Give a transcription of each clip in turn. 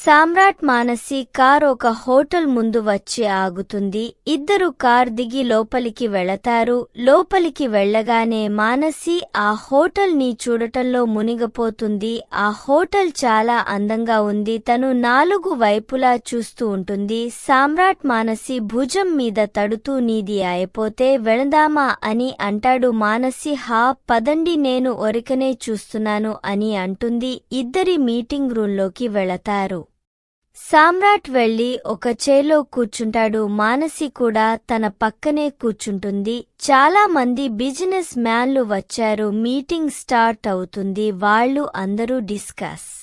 సామ్రాట్ Manasi car ఒక hotel ముందు వచ్చి ఆగుతుంది. ఇద్దరు కార్ దిగి లోపలికి వెళతారు. లోపలికి వెళ్ళగానే మానసి ఆ హోటల్ని చూడటంలో మునిగపోతుంది. ఆ హోటల్ చాలా అందంగా ఉంది. తను నాలుగు వైపులా చూస్తూ ఉంటుంది. సామ్రాట్ మానసి భుజం మీద తడుతూ నీది అయిపోతే వెళదామా అని అంటాడు మానసి. హా పదండి నేను ఒరికనే చూస్తున్నాను అని అంటుంది. ఇద్దరి మీటింగ్ రూంలోకి వెళతారు. సామ్రాట్ వెళ్ళి ఒక చేలో కూర్చుంటాడు. మానసి కూడా తన పక్కనే కూర్చుంటుంది. చాలా మంది బిజినెస్ మ్యాన్లు వచ్చారు. మీటింగ్ స్టార్ట్ అవుతుంది. వాళ్ళు అందరూ డిస్కస్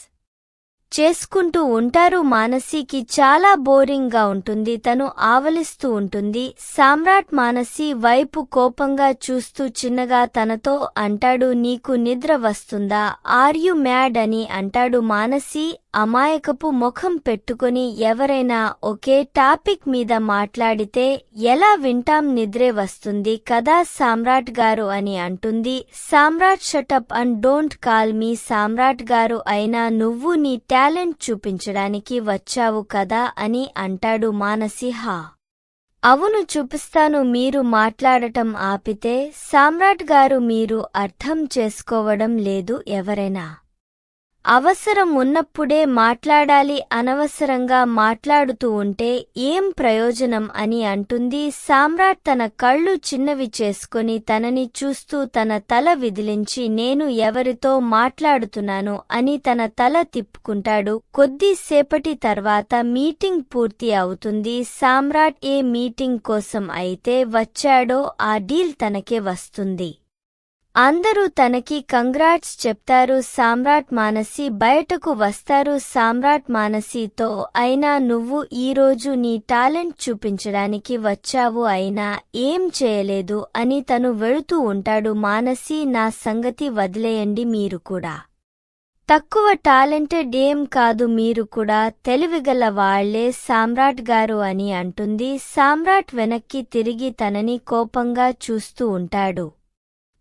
చేసుకుంటూ ఉంటారు. మానసికి చాలా బోరింగ్గా ఉంటుంది. తను ఆవలిస్తూ ఉంటుంది. సామ్రాట్ మానసి వైపు కోపంగా చూస్తూ చిన్నగా తనతో అంటాడు నీకు నిద్ర వస్తుందా? Are you mad? అని అంటాడు మానసి. అమాయకపు ముఖం పెట్టుకుని ఎవరైనా ఒకే టాపిక్ మీద మాట్లాడితే ఎలా వింటాం నిద్రే వస్తుంది కదా సామ్రాట్ గారు అని అంటుంది. Samrat shut up and don't call me Samrat గారు అయినా నువ్వు నీ టాలెంట్ చూపించడానికి వచ్చావు కదా అని అంటాడు మానసిహా అవును చూపిస్తాను మీరు మాట్లాడటం ఆపితే సామ్రాట్ గారు మీరు అర్థం చేసుకోవడం లేదు ఎవరైనా. అవసరం ఉన్నప్పుడే మాట్లాడాలి అనవసరంగా మాట్లాడుతూ ఉంటే ఏం ప్రయోజనం అని అంటుంది సామ్రాట్. తన కళ్ళు చిన్నవి చేసుకుని తనని చూస్తూ తన తల విదిలించి నేను ఎవరితో మాట్లాడుతున్నాను? అని తన తల తిప్పుకుంటాడు. కొద్దిసేపటి తర్వాత మీటింగ్ పూర్తి అవుతుంది. సామ్రాట్ ఏ మీటింగ్ కోసం అయితే వచ్చాడో ఆ డీల్ తనకే వస్తుంది. అందరూ తనకి కంగ్రాట్స్ చెప్తారు సామ్రాట్ మానసి బయటకు వస్తారు సామ్రాట్ మానసితో అయినా నువ్వు ఈరోజు నీ టాలెంట్ చూపించడానికి వచ్చావు అయినా ఏం చేయలేదు అని తను వెళుతూ ఉంటాడు. మానసి నా సంగతి వదిలేయండి మీరు కూడా. తక్కువ టాలెంటెడ్ ఏం కాదు మీరు కూడా. తెలివిగల వాళ్ళే సామ్రాట్ గారు అని అంటుంది. సామ్రాట్ వెనక్కి తిరిగి తనని కోపంగా చూస్తూ ఉంటాడు.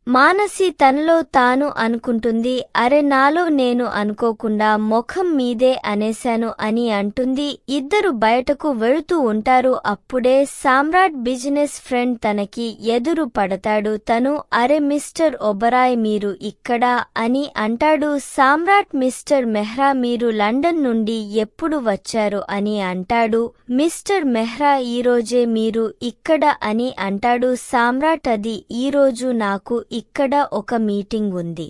మానసి తనలో తాను అనుకుంటుంది అరె నాలో నేను అనుకోకుండా ముఖం మీదే అనేశాను అని అంటుంది. ఇద్దరు బయటకు వెళుతూ ఉంటారు అప్పుడే సామ్రాట్ బిజినెస్ ఫ్రెండ్ తనకి ఎదురు పడతాడు. తను అరె మిస్టర్ ఒబరాయ్ మీరు ఇక్కడా అని అంటాడు. సామ్రాట్ మిస్టర్ మెహ్రా మీరు లండన్ నుండి ఎప్పుడు వచ్చారు అని అంటాడు. మిస్టర్ మెహ్రా ఈరోజే మీరు ఇక్కడ అని అంటాడు. సామ్రాట్ అది ఈరోజు నాకు ఇక్కడ ఒక మీటింగ్ ఉంది.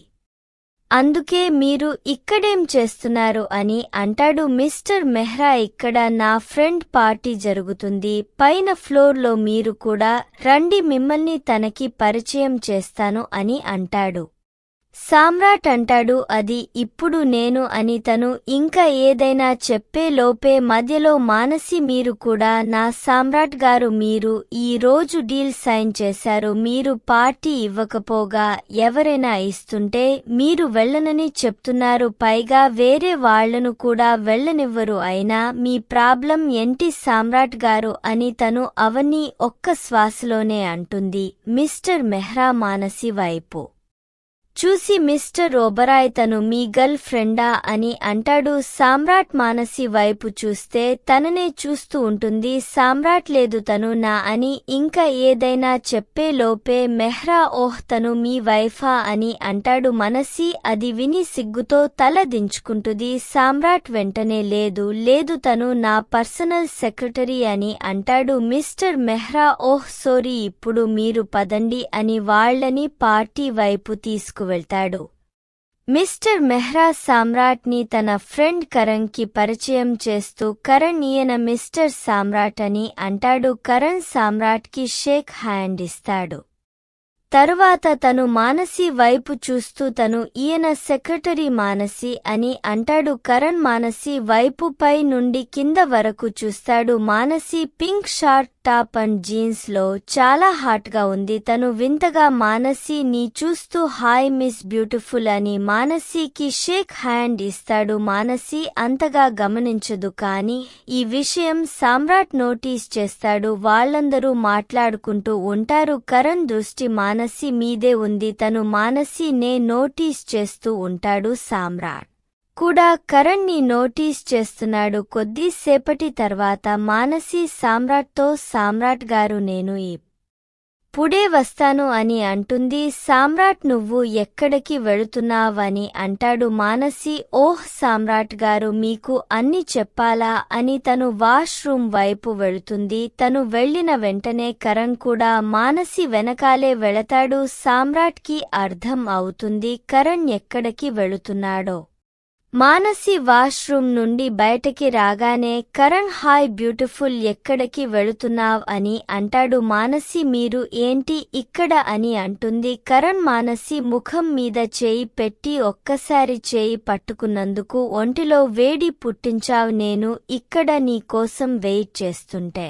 అందుకే మీరు ఇక్కడేం చేస్తున్నారు అని అంటాడు మిస్టర్ మెహ్రా ఇక్కడ నా ఫ్రెండ్ పార్టీ జరుగుతుంది. పైన ఫ్లోర్లో మీరు కూడా రండి మిమ్మల్ని తనకి పరిచయం చేస్తాను అని అంటాడు. సామ్రాట్ అంటాడు అది ఇప్పుడు నేను అని తను ఇంకా ఏదైనా చెప్పే లోపే మధ్యలో మానసి మీరు కూడా నా సామ్రాట్ గారు మీరు ఈ రోజు డీల్ సైన్ చేశారు మీరు పార్టీ ఇవ్వకపోగా ఎవరైనా ఇస్తుంటే మీరు వెళ్ళనని చెప్తున్నారు పైగా వేరే వాళ్ళను కూడా వెళ్ళనివ్వరు అయినా మీ ప్రాబ్లం ఏంటి సామ్రాట్ గారు అని తను అవన్నీ ఒక్క శ్వాసలోనే అంటుంది మిస్టర్ మెహ్రా మానసి వైపు. చూసి మిస్టర్ ఓబరాయ్ తను మీ గర్ల్ ఫ్రెండా అని అంటాడు. సామ్రాట్ మానసి వైపు చూస్తే తననే చూస్తూ ఉంటుంది. సామ్రాట్ లేదు తను నా అని ఇంకా ఏదైనా చెప్పే లోపే మెహ్రా ఓహ్ తను మీ వైఫా అని అంటాడు. మనసి అది విని సిగ్గుతో తల దించుకుంటుంది. సామ్రాట్ వెంటనే లేదు లేదు తను నా పర్సనల్ సెక్రటరీ అని అంటాడు. మిస్టర్ మెహ్రా ఓహ్ సోరీ ఇప్పుడు మీరు పదండి అని వాళ్ళని పార్టీ వైపు తీసుకు వెళ్తాడు. మిస్టర్ మెహ్రా సామ్రాట్ని తన ఫ్రెండ్ కరణ్కి పరిచయం చేస్తూ కరణ్ ఈయన మిస్టర్ సామ్రాట్ అని అంటాడు. కరణ్ సామ్రాట్కి షేక్ హ్యాండ్ ఇస్తాడు. తరువాత తను మానసి వైపు చూస్తూ తను ఈయన సెక్రటరీ మానసి అని అంటాడు. కరణ్ మానసి వైపు పై నుండి కింద వరకు చూస్తాడు. Manasi pink short top and జీన్స్లో చాలా హాట్గా ఉంది. తను వింతగా మానసి నీ చూస్తూ హాయ్ మిస్ బ్యూటిఫుల్ అని మానసికి షేక్ హ్యాండ్ ఇస్తాడు. మానసి అంతగా గమనించదు కాని ఈ విషయం సామ్రాట్ నోటీస్ చేస్తాడు. వాళ్ళందరూ మాట్లాడుకుంటూ ఉంటారు. కరణ్ దృష్టి మానసి మీదే ఉంది. తను మానసి నే నోటీస్ చేస్తూ ఉంటాడు సామ్రాట్. కూడా కరణ్ని నోటీస్ చేస్తున్నాడు. కొద్దిసేపటి తర్వాత మానసి సామ్రాట్తో సామ్రాట్ గారు నేను ఈ పుడే వస్తాను అని అంటుంది. సామ్రాట్ నువ్వు ఎక్కడికి వెళుతున్నావని అంటాడు మానసి. ఓహ్ సామ్రాట్ గారు మీకు అన్ని చెప్పాలా అని తను వాష్రూమ్ వైపు వెళుతుంది. తను వెళ్ళిన వెంటనే కరణ్ కూడా మానసి వెనకాలే వెళతాడు. సామ్రాట్కి అర్థం అవుతుంది కరణ్ ఎక్కడికి వెళుతున్నాడో. మానసి వాష్రూమ్ నుండి బయటకి రాగానే కరణ్ హాయ్ బ్యూటిఫుల్ ఎక్కడికి వెళుతున్నావ్? అని అంటాడు మానసి. మీరు ఏంటి ఇక్కడ? అని అంటుంది. కరణ్ మానసి ముఖం మీద చేయి పెట్టి ఒక్కసారి చేయి పట్టుకున్నందుకు ఒంటిలో వేడి పుట్టించావ్ నేను ఇక్కడ నీ కోసం వెయిట్ చేస్తుంటే.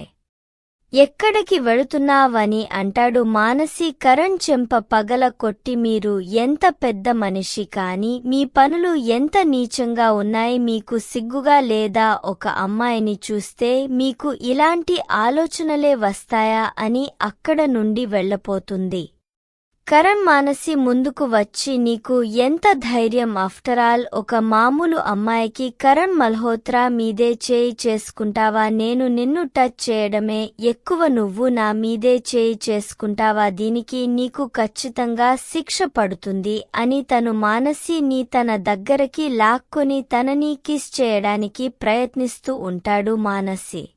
ఎక్కడికి వెళుతున్నావని అంటాడు మానసి కరణ్ చెంప పగల కొట్టి మీరు ఎంత పెద్ద మనిషి కాని మీ పనులు ఎంత నీచంగా ఉన్నాయి మీకు సిగ్గుగా లేదా? ఒక అమ్మాయిని చూస్తే మీకు ఇలాంటి ఆలోచనలే వస్తాయా అని అక్కడ నుండి వెళ్ళపోతుంది. కరణ్ మానసి ముందుకు వచ్చి నీకు ఎంత ధైర్యం? ఆఫ్టర్ ఆల్ ఒక మామూలు అమ్మాయికి కరణ్ మల్హోత్రా మీదే చేయి చేసుకుంటావా? నేను నిన్ను టచ్ చేయడమే. ఎక్కువ నువ్వు నా మీదే చేయి చేసుకుంటావా? దీనికి నీకు ఖచ్చితంగా శిక్ష పడుతుంది అని తను మానసి నీ తన దగ్గరకి లాక్కొని తనని కిస్ చేయడానికి ప్రయత్నిస్తూ ఉంటాడు మానసి.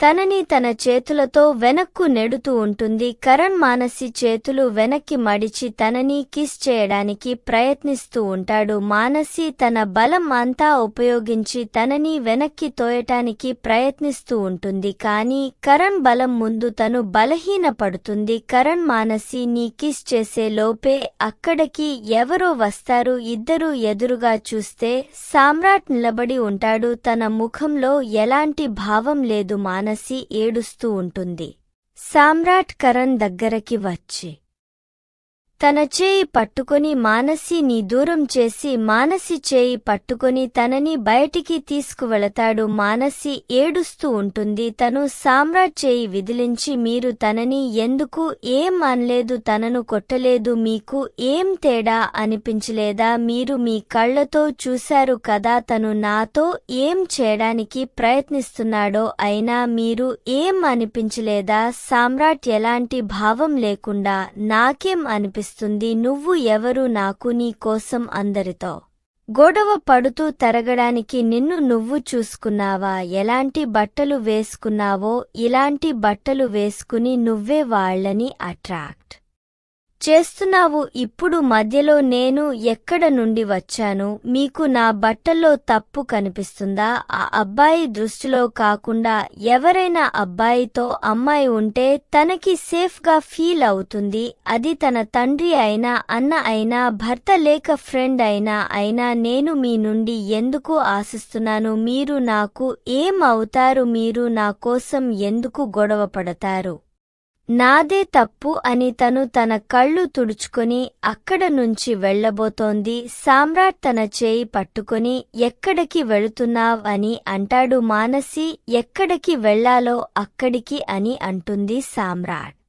తనని తన చేతులతో వెనక్కు నెడుతూ ఉంటుంది. కరణ్ మానసి చేతులు వెనక్కి మడిచి తనని కిస్ చేయడానికి ప్రయత్నిస్తూ ఉంటాడు. మానసి తన బలం అంతా ఉపయోగించి తనని వెనక్కి తోయటానికి ప్రయత్నిస్తూ ఉంటుంది. కానీ కరణ్ బలం ముందు తను బలహీనపడుతుంది. కరణ్ మానసి నీ కిస్ చేసే లోపే అక్కడికి ఎవరో వస్తారు. ఇద్దరూ ఎదురుగా చూస్తే సామ్రాట్ నిలబడి ఉంటాడు. తన ముఖంలో ఎలాంటి భావం లేదు మానసి. ఏడుస్తూ ఉంటుంది. సామ్రాట్ కరణ్ దగ్గరకి వచ్చి తన చేయి పట్టుకొని మానసిని దూరం చేసి మానసి చేయి పట్టుకొని తనని బయటికి తీసుకువెళతాడు. మానసి ఏడుస్తూ ఉంటుంది. తను సామ్రాట్ చేయి విదిలించి మీరు తనని ఎందుకు ఏం అనలేదు తనను కొట్టలేదు మీకు ఏం తేడా అనిపించలేదా? మీరు మీ కళ్ళతో చూశారు కదా తను నాతో ఏం చేయడానికి ప్రయత్నిస్తున్నాడో అయినా మీరు ఏం అనిపించలేదా? సామ్రాట్ ఎలాంటి భావం లేకుండా నాకేం అనిపిస్తుంది? నువ్వు ఎవరు నాకు నీకోసం అందరితో. గొడవ పడుతూ తరగడానికి నిన్ను నువ్వు చూసుకున్నావా? ఎలాంటి బట్టలు వేసుకున్నావో ఇలాంటి బట్టలు వేసుకుని నువ్వే వాళ్ళని అట్రాక్ట్. చేస్తున్నావు ఇప్పుడు మధ్యలో నేను ఎక్కడ నుండి వచ్చాను? మీకు నా బట్టల్లో తప్పు కనిపిస్తుందా? ఆ అబ్బాయి దృష్టిలో కాకుండా ఎవరైనా అబ్బాయితో అమ్మాయి ఉంటే తనకి సేఫ్గా ఫీల్ అవుతుంది. అది తన తండ్రి అయినా అన్న అయినా భర్త లేక ఫ్రెండ్ అయినా అయినా నేను మీ నుండి ఎందుకు ఆశిస్తున్నాను? మీరు నాకు ఏం అవుతారు? మీరు నా కోసం ఎందుకు గొడవ పడతారు? నాదే తప్పు అని తను తన కళ్ళు తుడుచుకొని అక్కడ నుంచి వెళ్ళబోతోంది సామ్రాట్ తన చేయి పట్టుకొని ఎక్కడికి వెళుతున్నావ్? అని అంటాడు మానసి. ఎక్కడికి వెళ్ళాలో అక్కడికి అని అంటుంది సామ్రాట్.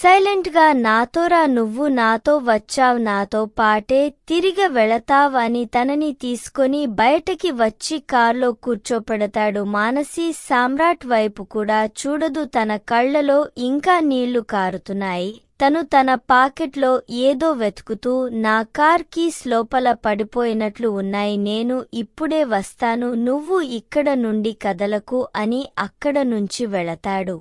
సైలెంట్గా నాతోరా నువ్వు నాతో వచ్చావ్ నాతో పాటే తిరిగి వెళతావ్ అని తనని తీసుకొని బయటకి వచ్చి కార్లో కూర్చోపెడతాడు మానసి. సామ్రాట్ వైపు కూడా చూడదు తన కళ్ళలో ఇంకా నీళ్ళు కారుతున్నాయి. తను తన పాకెట్లో ఏదో వెతుకుతూ నా కార్ కీస్ లోపల పడిపోయినట్లు ఉన్నాయి నేను ఇప్పుడే వస్తాను నువ్వు ఇక్కడ నుండి కదలకు అని అక్కడ నుంచి వెళతాడు.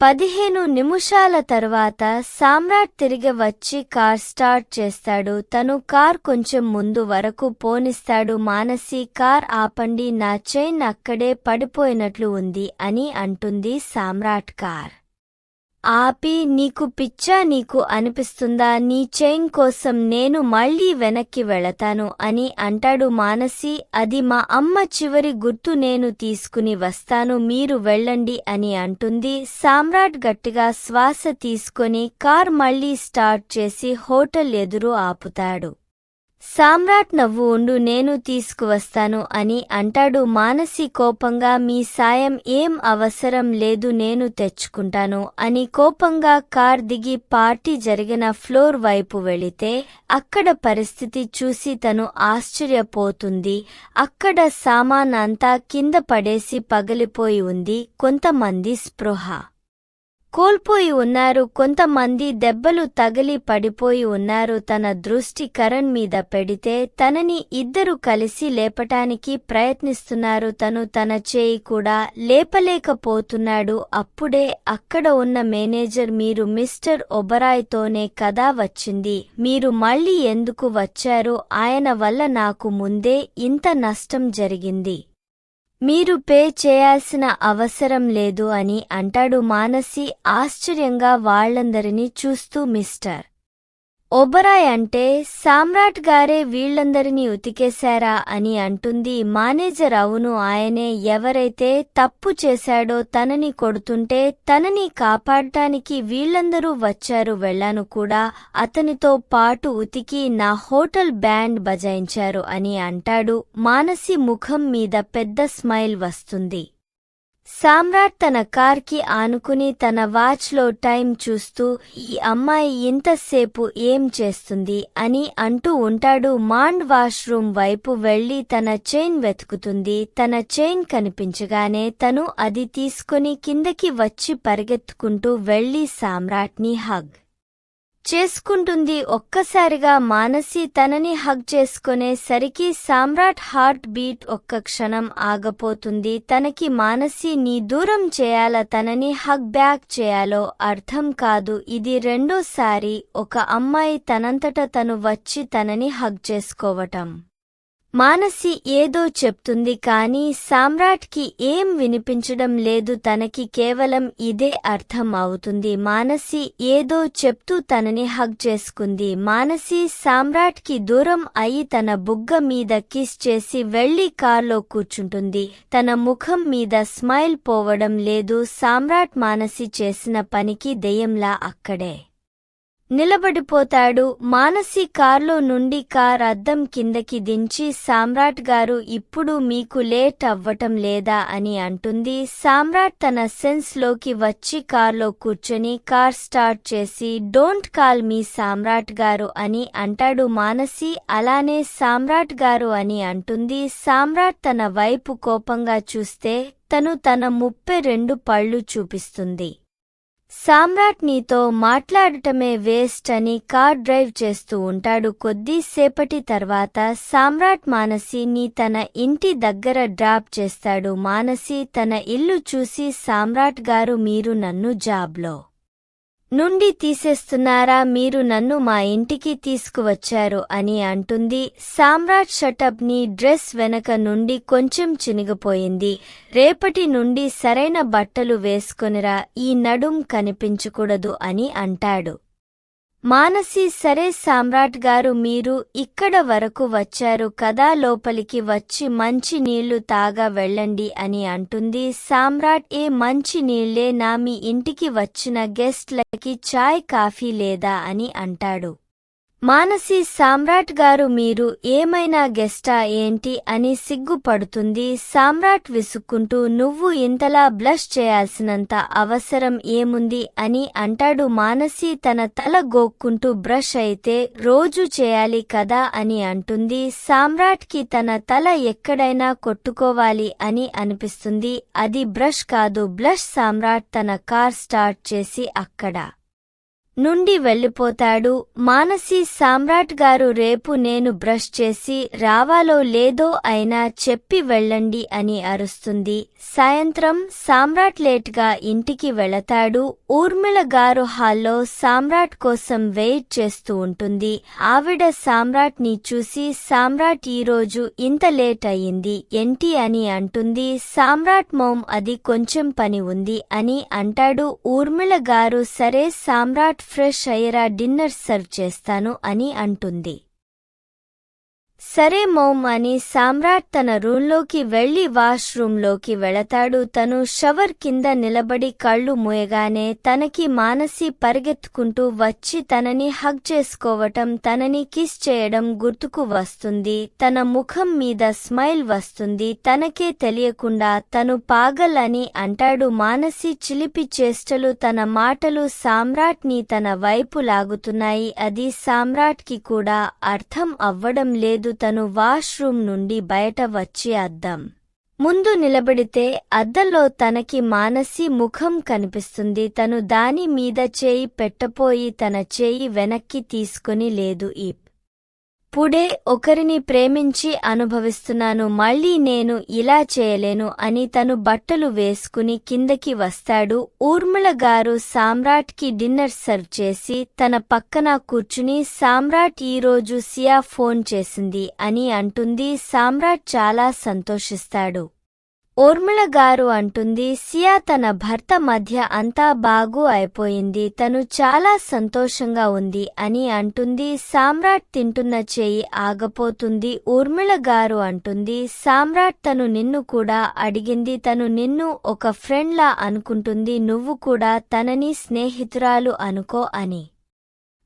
పదిహేను నిమిషాల తర్వాత సామ్రాట్ తిరిగి వచ్చి కార్ స్టార్ట్ చేస్తాడు. తను కార్ కొంచెం ముందు వరకు పోనిస్తాడు. మానసి కార్ ఆపండి నా చైన్ అక్కడే పడిపోయినట్లు ఉంది అని అంటుంది సామ్రాట్ కార్. ఆపి నీకు పిచ్చా నీకు అనిపిస్తుందా? నీ చైన్ కోసం నేను మళ్ళీ వెనక్కి వెళతాను అని అంటాడు మానసి. అది మా అమ్మ చివరి గుర్తు నేను తీసుకుని వస్తాను మీరు వెళ్ళండి అని అంటుంది. సామ్రాట్ గట్టిగా శ్వాస తీసుకొని కార్ మళ్ళీ స్టార్ట్ చేసి హోటల్ ఎదురు ఆపుతాడు. సామ్రాట్ నవ్వు ఉండు నేను తీసుకువస్తాను అని అంటాడు. మానసి కోపంగా మీ సాయం ఏం అవసరం లేదు నేను తెచ్చుకుంటాను అని కోపంగా కార్ దిగి పార్టీ జరిగిన ఫ్లోర్ వైపు వెళితే అక్కడ పరిస్థితి చూసి తను ఆశ్చర్యపోతుంది. అక్కడ సామాన్ అంతా కింద పడేసి పగిలిపోయి ఉంది కొంతమంది స్పృహ. కోల్పోయి ఉన్నారు. కొంతమంది దెబ్బలు తగిలి పడిపోయి ఉన్నారు. తన దృష్టి కరణ్ మీద పెడితే తనని ఇద్దరు కలిసి లేపటానికి ప్రయత్నిస్తున్నారు. తను తన చేయి కూడా లేపలేకపోతున్నాడు. అప్పుడే అక్కడ ఉన్న మేనేజర్ మీరు మిస్టర్ ఒబరాయ్తోనే కదా వచ్చింది? మీరు మళ్ళీ ఎందుకు వచ్చారు? ఆయన వల్ల నాకు ముందే ఇంత నష్టం జరిగింది. మీరు పే చేయాల్సిన అవసరం లేదు అని అంటాడు మానసి ఆశ్చర్యంగా వాళ్ళందరినీ చూస్తూ మిస్టర్ ఒబరాయ్ అంటే సామ్రాట్ గారే వీళ్ళందరినీ ఉతికేశారా అని అంటుంది మేనేజర్ అవును ఆయనే. ఎవరైతే తప్పు చేశాడో తనని కొడుతుంటే తనని కాపాడటానికి వీళ్ళందరూ వచ్చారు. వెళ్ళాను కూడా. అతనితో పాటు ఉతికి నా హోటల్ బ్యాండ్ బజాయించారు అని అంటాడు. మానసి ముఖం మీద పెద్ద స్మైల్ వస్తుంది. సామ్రాట్ తన కార్కి ఆనుకుని తన వాచ్లో టైం చూస్తూ ఈ అమ్మాయి ఇంతసేపు ఏం చేస్తుంది అని అంటూ ఉంటాడు. మాండ్ వాష్రూమ్ వైపు వెళ్ళి తన చైన్ వెతుకుతుంది. తన చైన్ కనిపించగానే తను అది తీసుకుని కిందకి వచ్చి పరిగెత్తుకుంటూ వెళ్ళి సామ్రాట్ని హగ్ చేసుకుంటుంది ఒక్కసారిగా మానసి తనని హగ్ చేసుకునేసరికి సామ్రాట్ హార్ట్ బీట్ ఒక్క క్షణం ఆగపోతుంది. తనకి మానసి నీ దూరం చేయాల తనని హగ్ బ్యాక్ చేయాలో అర్థం కాదు. ఇది రెండోసారి ఒక అమ్మాయి తనంతట తను వచ్చి తనని హగ్ చేసుకోవటం. మానసి ఏదో చెప్తుంది కాని సామ్రాట్కి ఏం వినిపించడం లేదు తనకి కేవలం ఇదే అర్థం అవుతుంది మానసి ఏదో చెప్తూ తనని హగ్ చేసుకుంది. మానసి సామ్రాట్కి దూరం అయి తన బుగ్గ మీద కిస్ చేసి వెళ్ళి కార్లో కూర్చుంటుంది. తన ముఖం మీద స్మైల్ పోవడం లేదు. సామ్రాట్ మానసి చేసిన పనికి దెయ్యంలా అక్కడే. నిలబడిపోతాడు. మానసి కార్లో నుండి కార్ అద్దం కిందకి దించి సామ్రాట్ గారు ఇప్పుడు మీకు లేట్ అవ్వటం లేదా? అని అంటుంది. సామ్రాట్ తన సెన్స్లోకి వచ్చి కార్లో కూర్చొని కార్ స్టార్ట్ చేసి డోంట్ కాల్ మీ సామ్రాట్ గారు అని అంటాడు మానసి. అలానే సామ్రాట్ గారు అని అంటుంది. సామ్రాట్ తన వైపు కోపంగా చూస్తే తను తన ముప్పై రెండు పళ్ళు చూపిస్తుంది. సామ్రాట్ నీతో మాట్లాడటమే వేస్ట్ అని కార్ డ్రైవ్ చేస్తూ ఉంటాడు. కొద్దిసేపటి తర్వాత సామ్రాట్ మానసి నీ తన ఇంటి దగ్గర డ్రాప్ చేస్తాడు. మానసి తన ఇల్లు చూసి సామ్రాట్ గారు మీరు నన్ను జాబ్లో నుండి తీసేస్తున్నారా మీరు నన్ను మా ఇంటికి తీసుకువచ్చారు అని అంటుంది. సామ్రాట్ షటప్ నీ డ్రెస్ వెనక నుండి కొంచెం చినిగిపోయింది. రేపటి నుండి సరైన బట్టలు వేసుకొనిరా ఈ నడుం కనిపించకూడదు అని అంటాడు. మానసి సరే సామ్రాట్ గారు మీరు ఇక్కడ వరకు వచ్చారు కదా లోపలికి వచ్చి మంచి నీళ్ళు తాగా వెళ్ళండి అని అంటుంది. సామ్రాట్ ఏ మంచి నీళ్ళే నా మీ ఇంటికి వచ్చిన గెస్ట్లకి చాయ్ కాఫీ లేదా అని అంటాడు. మానసి సామ్రాట్ గారు మీరు ఏమైనా గెస్టా ఏంటి అని సిగ్గుపడుతుంది. సామ్రాట్ విసుక్కుంటూ నువ్వు ఇంతలా బ్లష్ చేయాల్సినంత అవసరం ఏముంది? అని అంటాడు మానసి తన తల గోక్కుంటూ బ్రష్ అయితే రోజు చేయాలి కదా? అని అంటుంది. సామ్రాట్కి తన తల ఎక్కడైనా కొట్టుకోవాలి అని అనిపిస్తుంది. అది బ్రష్ కాదు. బ్లష్ సామ్రాట్ తన కార్ స్టార్ట్ చేసి అక్కడ నుండి వెళ్ళిపోతాడు. మానసి సామ్రాట్ గారు రేపు నేను బ్రష్ చేసి రావాలో లేదో అయినా చెప్పి వెళ్ళండి అని అరుస్తుంది. సాయంత్రం సామ్రాట్ లేట్గా ఇంటికి వెళతాడు. ఊర్మిళ గారు హాల్లో సామ్రాట్ కోసం వెయిట్ చేస్తూ ఉంటుంది. ఆవిడ సామ్రాట్ని చూసి సామ్రాట్ ఈరోజు ఇంత లేట్ అయింది ఏంటి అని అంటుంది. సామ్రాట్ మోమ్ అది కొంచెం పని ఉంది అని అంటాడు. ఊర్మిళ గారు సరే సామ్రాట్ ఫ్రెష్ అయ్యేరా డిన్నర్ సర్వ్ చేస్తాను అని అంటుంది. సరే మోమ్ అని సామ్రాట్ తన రూంలోకి వెళ్ళి వాష్రూంలోకి వెళతాడు. తను షవర్ కింద నిలబడి కళ్ళు మూయగానే తనకి మానసి పరిగెత్తుకుంటూ వచ్చి తనని హగ్ చేసుకోవటం తనని కిస్ చేయడం గుర్తుకు వస్తుంది. తన ముఖం మీద స్మైల్ వస్తుంది. తనకే తెలియకుండా తను పాగల్ అని అంటాడు. మానసి చిలిపి చేష్టలు తన మాటలు సామ్రాట్ని తన వైపు లాగుతున్నాయి. అది సామ్రాట్కి కూడా అర్థం అవ్వడం లేదు. తను వాష్రూమ్ నుండి బయట వచ్చి అద్దం. ముందు నిలబడితే అద్దంలో తనకి మానసి ముఖం కనిపిస్తుంది. తను దాని మీద చేయి పెట్టపోయి తన చేయి వెనక్కి తీసుకుని లేదు. ఈ పుడే ఒకరిని ప్రేమించి అనుభవిస్తున్నాను మళ్ళీ నేను ఇలా చేయలేను అని తను బట్టలు వేసుకుని కిందకి వస్తాడు. ఊర్మిళ గారు సామ్రాట్కి డిన్నర్ సర్వ్ చేసి తన పక్కన కూర్చుని సామ్రాట్ ఈరోజు సియా ఫోన్ చేసింది అని అంటుంది. సామ్రాట్ చాలా సంతోషిస్తాడు. ఊర్మిళ గారు అంటుంది సియా తన భర్త మధ్య అంతా బాగు అయిపోయింది తను చాలా సంతోషంగా ఉంది అని అంటుంది సామ్రాట్ తింటున్న చేయి ఆగపోతుంది ఊర్మిళ గారు అంటుంది సామ్రాట్ తను నిన్ను కూడా అడిగింది తను నిన్ను ఒక ఫ్రెండ్లా అనుకుంటుంది నువ్వు కూడా తనని స్నేహితురాలు అనుకో అని.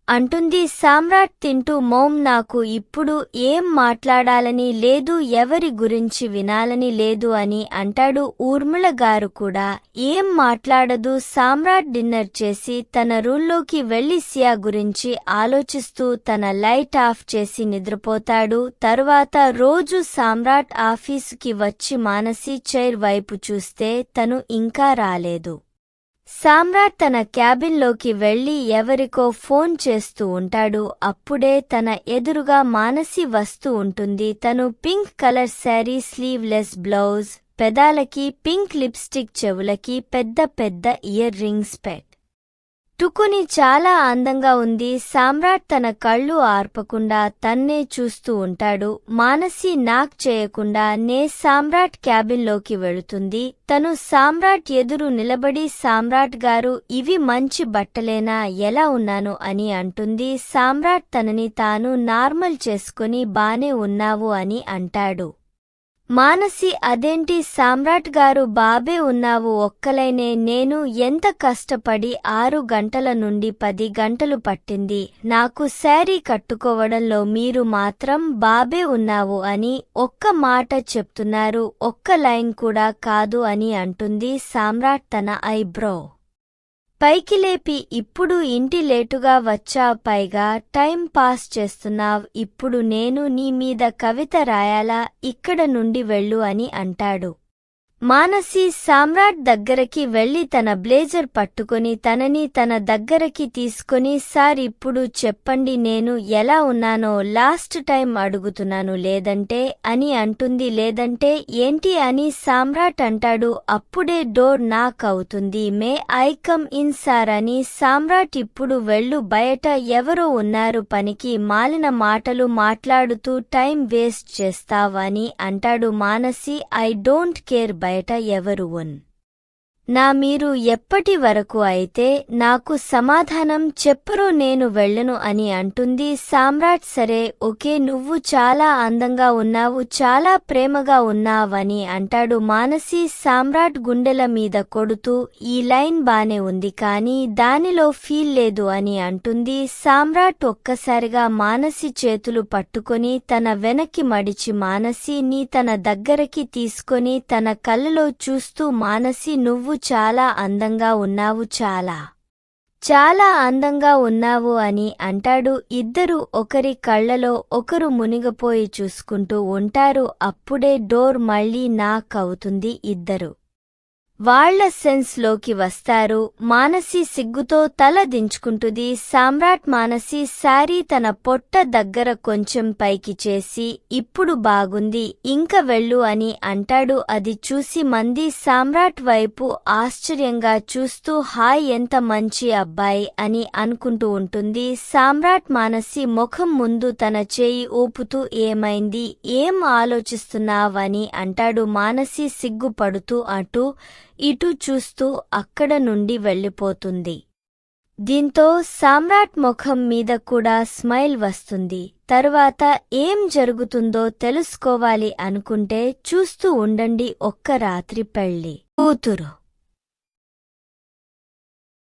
అంటుంది సామ్రాట్ తింటూ మోమ్ నాకు ఇప్పుడు ఏం మాట్లాడాలని లేదు ఎవరి గురించి వినాలని లేదు అని అంటాడు ఊర్మిళ గారు కూడా. ఏం మాట్లాడదు సామ్రాట్ డిన్నర్ చేసి తన రూల్లోకి వెళ్ళి సియా గురించి ఆలోచిస్తూ తన లైట్ ఆఫ్ చేసి నిద్రపోతాడు. తరువాత రోజు సామ్రాట్ ఆఫీసుకి వచ్చి మానసి చైర్ వైపు చూస్తే తను ఇంకా రాలేదు. సామ్రాట్ తన క్యాబిన్లోకి వెళ్ళి ఎవరికో ఫోన్ చేస్తూ ఉంటాడు. అప్పుడే తన ఎదురుగా మానసి వస్తూ ఉంటుంది. తను pink colour sari sleeveless blouse పెదాలకి pink lipstick చెవులకి పెద్ద పెద్ద ఇయర్ రింగ్స్ పెట్ టుకుని చాలా అందంగా ఉంది. సామ్రాట్ తన కళ్ళు ఆర్పకుండా తన్నే చూస్తూ ఉంటాడు. మానసి నాక్ చేయకుండా నే సామ్రాట్ క్యాబిన్లోకి వెళుతుంది. తను సామ్రాట్ ఎదురు నిలబడి సామ్రాట్ గారు ఇవి మంచి బట్టలేనా? ఎలా ఉన్నాను? అని అంటుంది. సామ్రాట్ తనని తాను నార్మల్ చేసుకుని బానే ఉన్నావు అని అంటాడు. మానసి అదేంటి సామ్రాట్ గారు బాబే ఉన్నావు ఒక్కలైనే? నేను ఎంత కష్టపడి ఆరు గంటల నుండి పది గంటలు పట్టింది. నాకు శారీ కట్టుకోవడంలో మీరు మాత్రం బాబే ఉన్నావు అని ఒక్క మాట చెప్తున్నారు. ఒక్క లైన్ కూడా కాదు అని అంటుంది సామ్రాట్ తన ఐబ్రో. పైకి లేపి ఇప్పుడు ఇంటి లేటుగా వచ్చా పైగా టైం పాస్ చేస్తున్నావ్ ఇప్పుడు నేను నీ మీద కవిత రాయాలా ఇక్కడ నుండి వెళ్ళు అని అంటాడు. మానసి సామ్రాట్ దగ్గరకి వెళ్ళి తన బ్లేజర్ పట్టుకొని తనని తన దగ్గరకి తీసుకొని సార్ ఇప్పుడు చెప్పండి నేను ఎలా ఉన్నానో లాస్ట్ టైం అడుగుతున్నాను లేదంటే అని అంటుంది. లేదంటే ఏంటి అని సామ్రాట్ అంటాడు. అప్పుడే డోర్ నాక్ అవుతుంది. May I come in sir అని సామ్రాట్ ఇప్పుడు వెళ్ళు. బయట ఎవరో ఉన్నారు. పనికి మాలిన మాటలు మాట్లాడుతూ టైం వేస్ట్ చేస్తావని అంటాడు మానసి. ఐ డోంట్ కేర్ బయట ఎవరు ఉన్ నా మీరు ఎప్పటి వరకు అయితే నాకు సమాధానం చెప్పరు నేను వెళ్ళను అని అంటుంది సామ్రాట్ సరే ఓకే నువ్వు చాలా అందంగా ఉన్నావు చాలా ప్రేమగా ఉన్నావని అంటాడు మానసి సామ్రాట్ గుండెల మీద కొడుతూ ఈ లైన్ బానే ఉంది కానీ దానిలో ఫీల్ లేదు అని అంటుంది సామ్రాట్ ఒక్కసారిగా మానసి చేతులు పట్టుకొని తన వెనక్కి మడిచి మానసి నీ తన దగ్గరకి తీసుకొని తన కళ్ళలో చూస్తూ మానసి నువ్వు చాలా అందంగా ఉన్నావు చాలా. చాలా అందంగా ఉన్నావు అని అంటాడు. ఇద్దరు ఒకరి కళ్ళలో ఒకరు మునిగపోయి చూసుకుంటూ ఉంటారు. అప్పుడే డోర్ మళ్ళీ నాక్ అవుతుంది ఇద్దరు. వాళ్ళ సెన్స్లోకి వస్తారు. మానసి సిగ్గుతో తల దించుకుంటుంది. సామ్రాట్ మానసి శారీ తన పొట్ట దగ్గర కొంచెం పైకి చేసి ఇప్పుడు బాగుంది ఇంక వెళ్ళు అని అంటాడు. అది చూసి మంది సామ్రాట్ వైపు ఆశ్చర్యంగా చూస్తూ హాయ్ ఎంత మంచి అబ్బాయి అని అనుకుంటూ ఉంటుంది. సామ్రాట్ మానసి ముఖం ముందు తన చేయి ఊపుతూ ఏమైంది? ఏం ఆలోచిస్తున్నావని అంటాడు. మానసి సిగ్గుపడుతూ అటు ఇటు చూస్తూ అక్కడ నుండి వెళ్ళిపోతుంది. దీంతో సామ్రాట్ ముఖం మీద కూడా స్మైల్ వస్తుంది. తరువాత ఏం జరుగుతుందో తెలుసుకోవాలి అనుకుంటే చూస్తూ ఉండండి ఒక్క రాత్రి పెళ్ళి కూతురు.